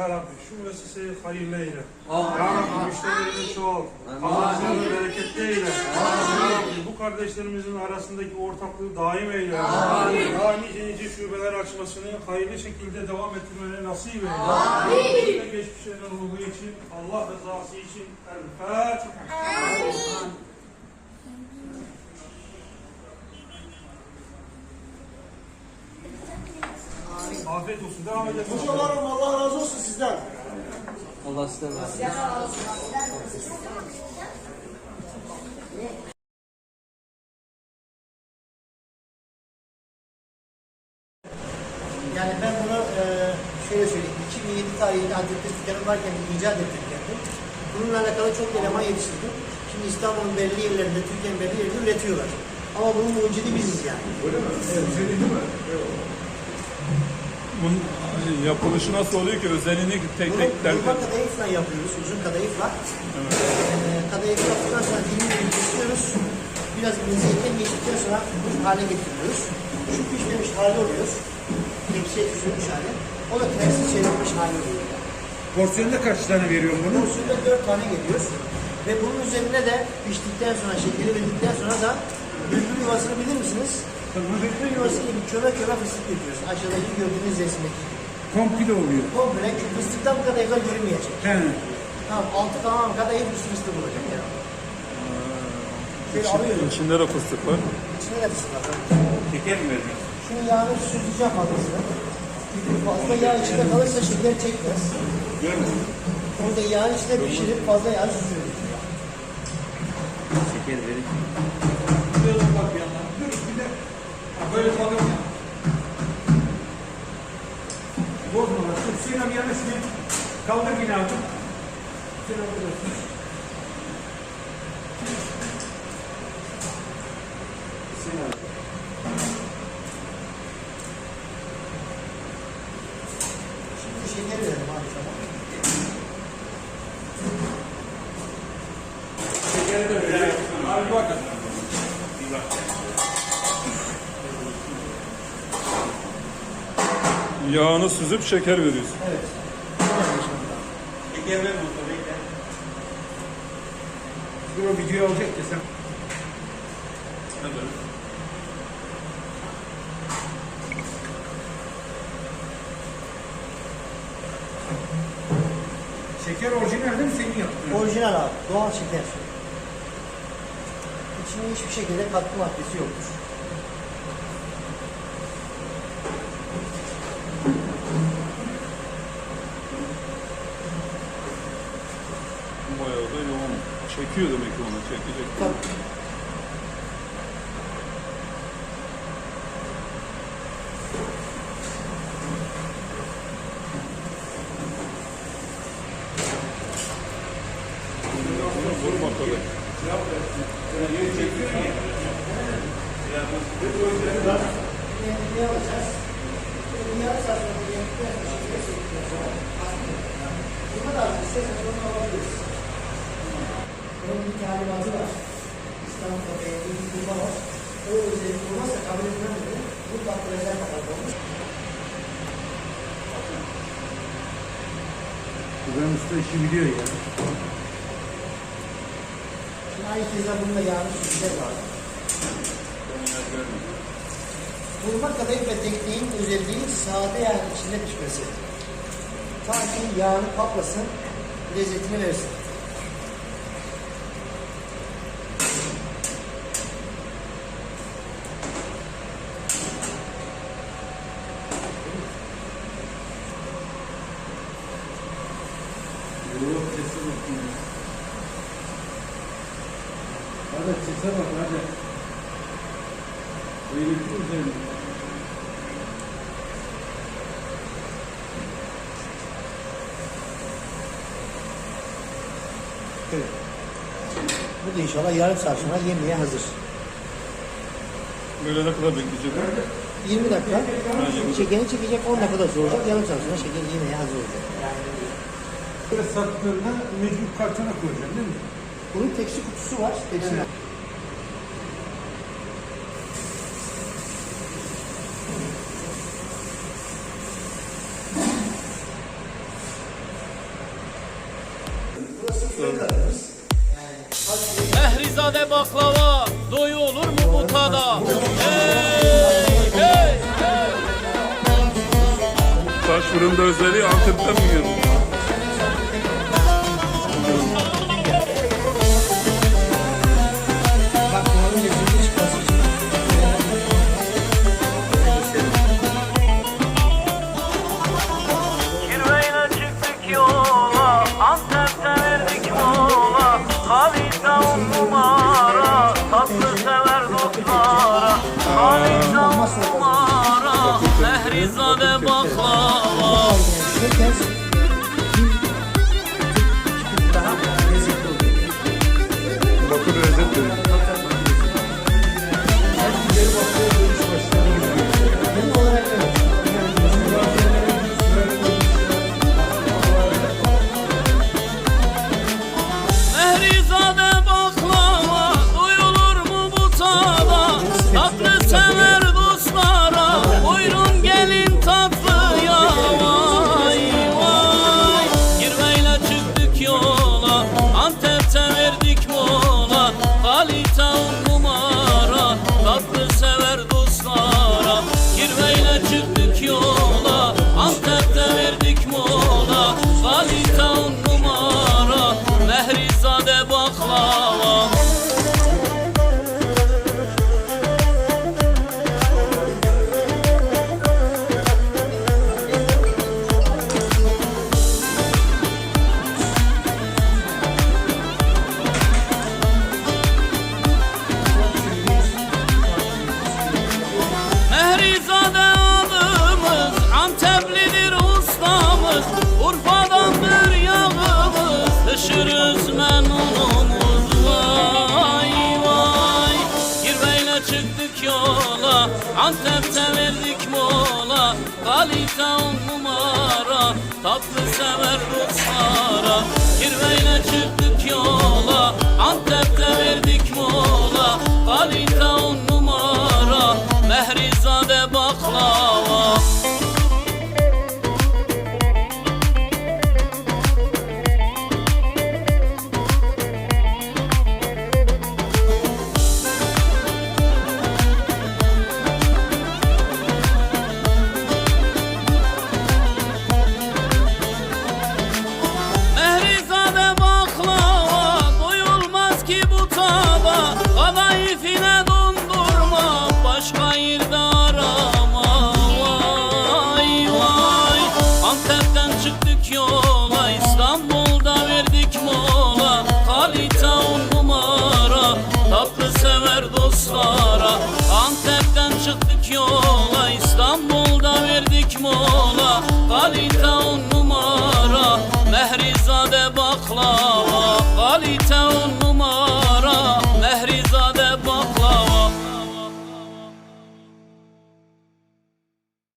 Ya Rabbi şu müesseseyi hayırlı eyle. Ya Rabbi müşterilerini çoğalt. Kazançlarını bereketli eyle. Ya Rabbi bu kardeşlerimizin arasındaki ortaklığı daim eyle. Daha nice nice şubeler açmasını hayırlı şekilde devam ettirmeni nasip eyle. Amin. Geçmişlerin ruhu için, Allah rızası için El Fatiha. Afiyet olsun. Devam edelim. Hocalarım Allah razı olsun sizden. Allah sizden razı olsun. Yani ben bunu e, şöyle söyleyeyim. 2007 tarihinde Hazreti Dükkanım varken icat ettim kendim. Bununla alakalı çok eleman yetiştirdim. Şimdi İstanbul'un belli yerlerinde, Türkiye'nin belli yerlerinde üretiyorlar. Ama bunun mucidi biziz yani. Bunun yapılışı nasıl oluyor ki? Özelliğini tek Bunu tek derken. kadayıfla yapıyoruz, uzun kadayıfla. Evet. kadayıf yaptıktan sonra dilim dilim kesiyoruz. Biraz zeytin geçtikten sonra bu hale getiriyoruz. Şu pişmemiş hali oluyor. Tepsiye süzülmüş hali. O da tersi çevrilmiş hali oluyor. Porsiyonda kaç tane veriyorum bunu? Porsiyonda dört tane geliyor. Ve bunun üzerine de piştikten sonra, şekeri verdikten sonra da bülbül yuvasını bilir misiniz? Bülbül yuvası gibi köme köme fıstık yapıyoruz. Aşağıdaki gördüğünüz resimdeki. Komple oluyor. Komple fıstıktan bu kadayıflar görünmeyecek. He. Tamam altı tamam kadayıf üstü fıstık olacak ya. Şöyle alıyoruz. İçinde de fıstık var. İçine de fıstık var. Şeker mi verdin? Şunu yağını süzeceğim fazlasını. Fazla yağ içinde kalırsa şeker çekmez. Görmedim. Onu da yağın içinde pişirip fazla yağ süzüyoruz. Şeker verin. Böyle bak bir yandan. Dur bir de. Ha, Böyle bakın ya. Bozma lan. Şu Hüseyin abi yanına şunu kaldır yine abi. Hüseyin abi. Şimdi şeker verelim abi sana. Şekeri de verin. Abi bakın. Yağını süzüp şeker veriyorsun. Evet. Şeker ver bunu bekle. Dur o videoyu alacak ya sen. Şeker orijinal değil mi senin yaptığın? Orijinal abi. Doğal şeker. İçinde hiçbir şekilde katkı maddesi yoktur. Çekiyor demek ki onu. Çekecek. Tabii. Vurma kadar. Bir yarım saat sonra yemekten sonra şekeri sökeceğiz. Bu kadar isterseniz onu alabiliriz. Onun bir talimatı var. İstanbul'da belediye bir firma var. O özellik olmazsa kabul etmem dedi. Bu tatlırezen kadar olmuş. Ben usta işi biliyor ya. Şimdi aynı keza bununla yağını süzeceğiz abi. Vurma kadayıf ve tekniğin özelliği sade yağın içinde pişmesi. Ta ki yağını kaplasın, lezzetini versin. Yok sese bak ya. Hadi sese bak hadi. Öyle bir üzerine. Evet. Bu da inşallah yarım saat sonra yemeğe hazır. Böyle ne kadar bekleyecek? 20 dakika. Şekerini çekecek 10 dakika da soğuyacak. Yarım saat sonra şeker yemeğe hazır olacak. Böyle sattığında mecbur kartona koyacaksın değil mi? Bunun teksi kutusu var. Teksi. Evet. Mehrizade baklava doyu olur mu bu tada? Hey hey hey! Taş fırında özleri Antep'ten mi geliyor? herkes bir tık Antep'te verdik mola Kalite on numara Tatlı sever Ruslara Kirveyle çıktık yola Antep'te verdik mola Kalite on numara